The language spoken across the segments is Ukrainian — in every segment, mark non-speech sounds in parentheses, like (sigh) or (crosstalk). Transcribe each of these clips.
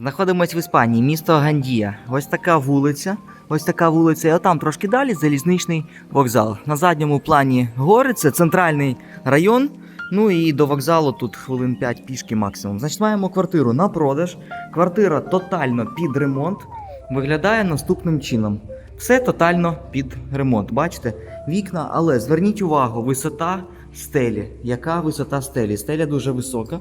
Знаходимось в Іспанії, місто Гандія. Ось така вулиця. Ось така вулиця. І отам трошки далі залізничний вокзал. На задньому плані гори, це центральний район. Ну і до вокзалу тут хвилин 5 пішки максимум. Значить, маємо квартиру на продаж. Квартира тотально під ремонт. Виглядає наступним чином. Все тотально під ремонт. Бачите? Вікна, але зверніть увагу, висота стелі. Яка висота стелі? Стеля дуже висока.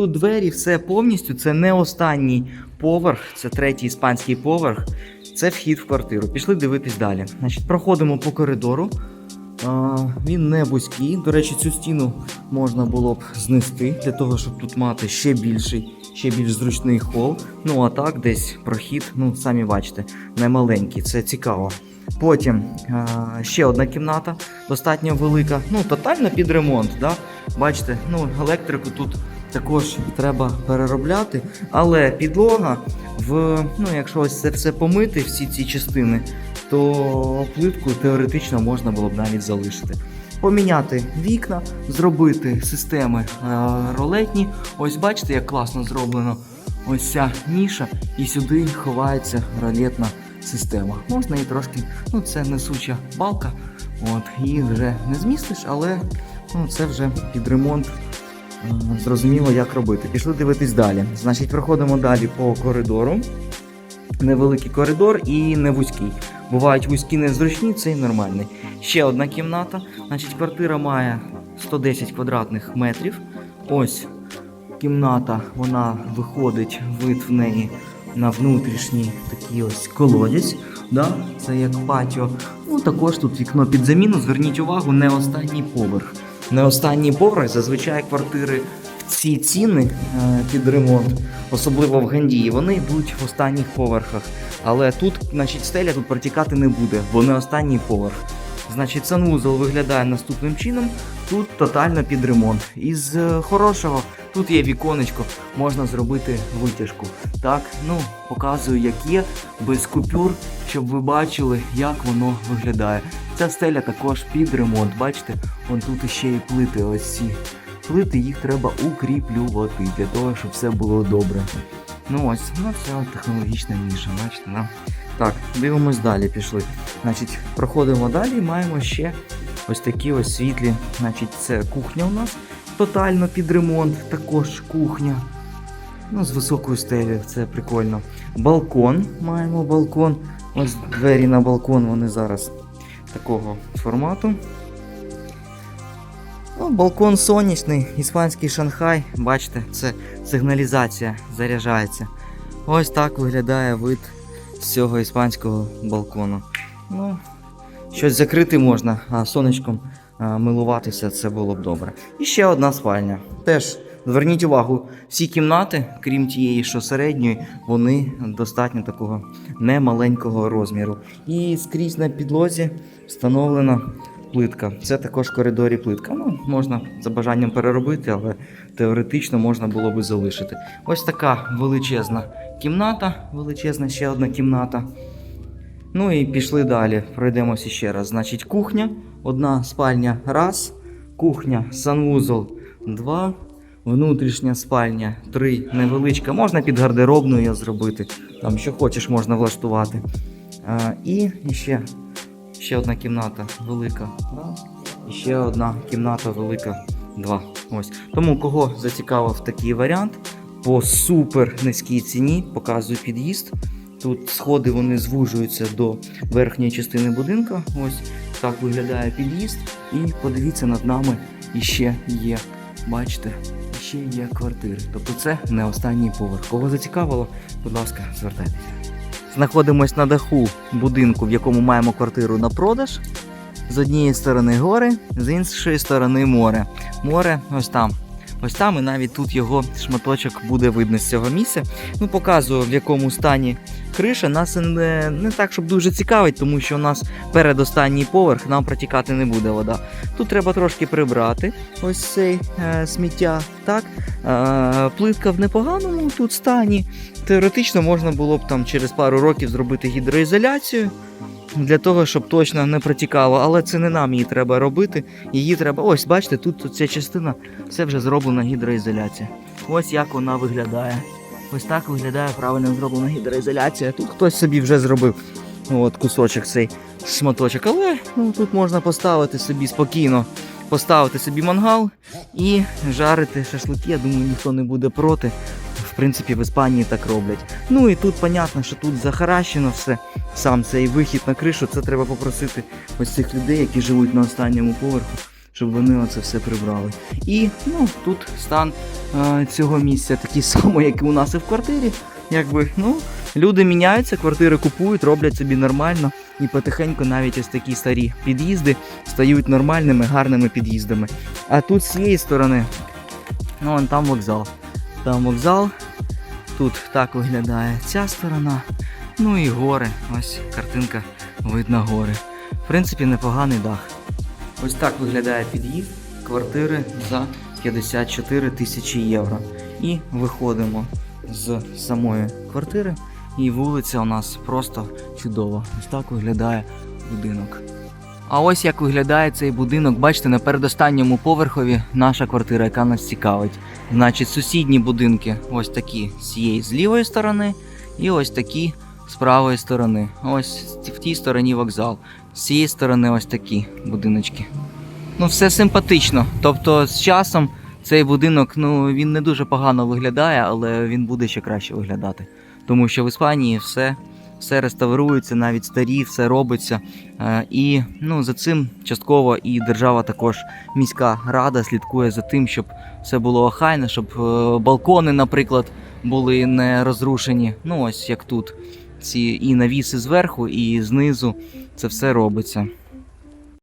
Тут двері, все повністю. Це не останній поверх, це третій іспанський поверх. Це вхід в квартиру. Пішли дивитись далі. Значить, проходимо по коридору. Він не вузький. До речі, цю стіну можна було б знести для того, щоб тут мати ще більший, ще більш зручний хол. Ну а так, десь прохід, ну самі бачите, не маленький. Це цікаво. Потім а, ще одна кімната, достатньо велика. Ну, тотально під ремонт. Да? Бачите, ну, електрику тут також треба переробляти, але підлога в ну, якщо ось це все помити, всі ці частини, то плитку теоретично можна було б навіть залишити. Поміняти вікна, зробити системи е, ролетні. Ось бачите, як класно зроблено ось ця ніша, і сюди ховається ролетна система. Можна і трошки, ну це несуча балка, от, її вже не змістиш, але ну, це вже під ремонт. М, Зрозуміло, як робити. Пішли дивитись далі. Значить, проходимо далі по коридору. Невеликий коридор і не вузький. Бувають вузькі незручні, цей нормальний. Ще одна кімната. Значить, квартира має 110 квадратних метрів. Ось кімната, вона виходить, вид в неї на внутрішній такий ось колодязь. Да? Це як патіо. Ну також тут вікно під заміну. Зверніть увагу, не останній поверх. Не останній поверх, зазвичай квартири ці ціни е, під ремонт, особливо в Гандії, вони йдуть в останніх поверхах. Але тут, значить, стеля тут протікати не буде, бо не останній поверх. Значить, санвузол виглядає наступним чином. Тут тотально під ремонт. Із е, хорошого тут є віконечко, можна зробити витяжку. Так, ну показую, як є, без купюр, щоб ви бачили, як воно виглядає. Ця стеля також під ремонт. Бачите, вон тут ще і плити. Ось ці плити, їх треба укріплювати для того, щоб все було добре. Ну ось, ну це технологічна ніша, бачите, да? Так, дивимось далі, пішли. Значить, проходимо далі маємо ще ось такі ось світлі. Значить, це кухня у нас тотально під ремонт, також кухня. Ну, з високою стелею, це прикольно. Балкон, маємо балкон. Ось двері на балкон, вони зараз такого формату. Ну, балкон сонячний, іспанський Шанхай. Бачите, це сигналізація заряджається. Ось так виглядає вид цього іспанського балкону. Ну, щось закрити можна, а сонечком а, милуватися це було б добре. І ще одна спальня. Теж зверніть увагу, всі кімнати, крім тієї, що середньої, вони достатньо такого немаленького розміру. І скрізь на підлозі встановлена плитка. Це також в коридорі плитка. Ну, можна за бажанням переробити, але теоретично можна було би залишити. Ось така величезна кімната, величезна ще одна кімната. Ну і пішли далі. Пройдемося ще раз. Значить, кухня, одна спальня раз, кухня, санвузол два, внутрішня спальня три, невеличка. Можна під гардеробною зробити. Там що хочеш, можна влаштувати. А, і ще, ще одна кімната велика. Раз. І ще одна кімната велика. Два. Ось. Тому кого зацікавив такий варіант, по супер низькій ціні показую під'їзд. Тут сходи вони звужуються до верхньої частини будинку. Ось так виглядає під'їзд. І подивіться над нами іще є. Бачите, ще є квартири. Тобто це не останній поверх. Кого зацікавило, будь ласка, звертайтеся. Знаходимось на даху будинку, в якому маємо квартиру на продаж. З однієї сторони гори, з іншої сторони море. Море ось там. Ось там і навіть тут його шматочок буде видно з цього місця. Ну, показую, в якому стані криша. Нас не, не так, щоб дуже цікавить, тому що у нас передостанній поверх, нам протікати не буде вода. Тут треба трошки прибрати ось цей е, сміття. Так? Е, плитка в непоганому тут стані. Теоретично можна було б там через пару років зробити гідроізоляцію. Для того, щоб точно не протікало, але це не нам її треба робити. Її треба. Ось, бачите, тут, тут ця частина це вже зроблена гідроізоляція. Ось як вона виглядає. Ось так виглядає правильно зроблена гідроізоляція. Тут хтось собі вже зробив от, кусочок цей шматочок. Але ну, тут можна поставити собі спокійно, поставити собі мангал і жарити шашлики. Я думаю, ніхто не буде проти. В принципі, в Іспанії так роблять. Ну і тут, понятно, що тут захаращено все. Сам цей вихід на кришу, це треба попросити ось цих людей, які живуть на останньому поверху, щоб вони оце все прибрали. І ну, тут стан е, цього місця такий (laughs) самий, як і у нас і в квартирі. Якби, ну, люди міняються, квартири купують, роблять собі нормально. І потихеньку навіть ось такі старі під'їзди стають нормальними, гарними під'їздами. А тут з цієї сторони, ну вон там вокзал. Там вокзал. Тут так виглядає ця сторона. Ну і гори. Ось картинка видно гори. В принципі, непоганий дах. Ось так виглядає під'їзд квартири за 54 тисячі євро. І виходимо з самої квартири. І вулиця у нас просто чудова. Ось так виглядає будинок. А ось як виглядає цей будинок. Бачите, на передостанньому поверхові наша квартира, яка нас цікавить. Значить, сусідні будинки ось такі з цієї з лівої сторони, і ось такі з правої сторони. Ось в тій стороні вокзал. З цієї сторони ось такі будиночки. Ну, все симпатично. Тобто, з часом цей будинок, ну він не дуже погано виглядає, але він буде ще краще виглядати. Тому що в Іспанії все, все реставрується, навіть старі, все робиться. Е, І ну, за цим частково і держава також міська рада слідкує за тим, щоб все було охайно, щоб е, балкони, наприклад, були не розрушені. Ну ось як тут. Ці і навіси зверху, і знизу це все робиться.